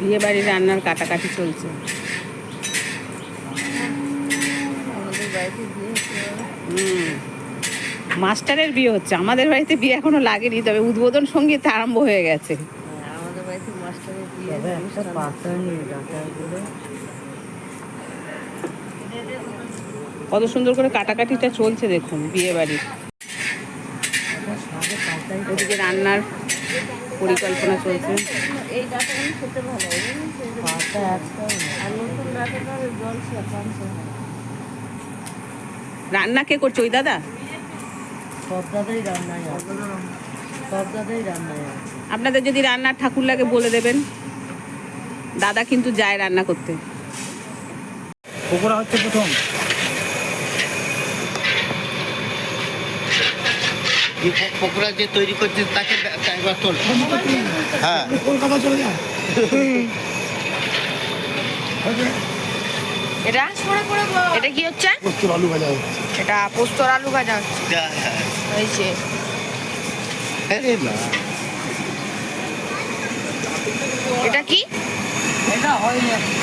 বিয়ে বাড়ির রান্নার কাটাকাটি চলছে। মাস্টারের বিয়ে হচ্ছে। আমাদের বাড়িতে বিয়ে এখনও লাগেনি তবে উদ্বোধন সংগীত আরম্ভ হয়ে গেছে। হ্যাঁ, আমাদের বাড়িতে মাস্টারের বিয়ে কত সুন্দর করে কাটাকাটিটা চলছে দেখুন বিয়ে বাড়ির রান্নার পরিকল্পনা চলছে। রান্না কে করছ ওই দাদা? আপনাদের যদি রান্নার ঠাকুর লাগে বলে দেবেন। দাদা কিন্তু যায় রান্না করতে। পকোড়া হচ্ছে প্রথম। এই পকোড়া যে তৈরি করছে তাকে দে- একবার তোল। হ্যাঁ। কলকাতা চলে যায় এটা? এটা কি হচ্ছে? প্রস্তুর আলু ভাজা হচ্ছে। এটা পোস্তর আলু ভাজা হচ্ছে। হয়েছে এটা কি? এটা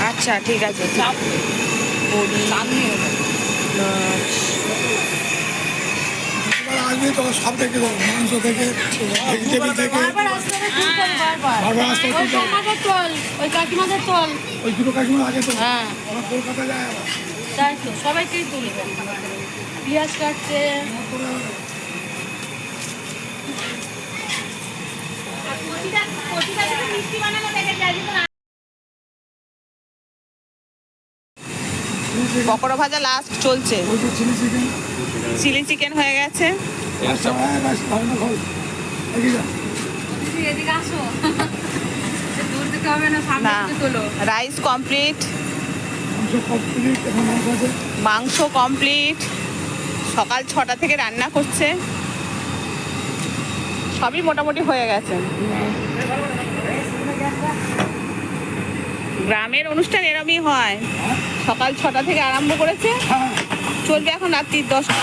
আচ্ছা ঠিক আছে। আসবে তখন সব থেকে মাংস থেকে ভেজিটেবিল থেকে বারবার আসতে ওই কাকিমাদের চল ওই দুটো কাকিমার আগে তো। হ্যাঁ। ওরা কলকাতা যায় আবার। তাই তো সবাইকেই তুলবে পেঁয়াজ কাটছে। পকোড়া ভাজা লাস্ট চলছে। চিলি চিকেন হয়ে গেছে। রাইস কমপ্লিট মাংস কমপ্লিট সকাল ছটা থেকে রান্না করছে। সবই মোটামুটি হয়ে গেছে। গ্রামের অনুষ্ঠান এরমই হয়। সকাল ছটা থেকে আরম্ভ করেছে। হ্যাঁ। চলবে এখন রাত্রি দশটা।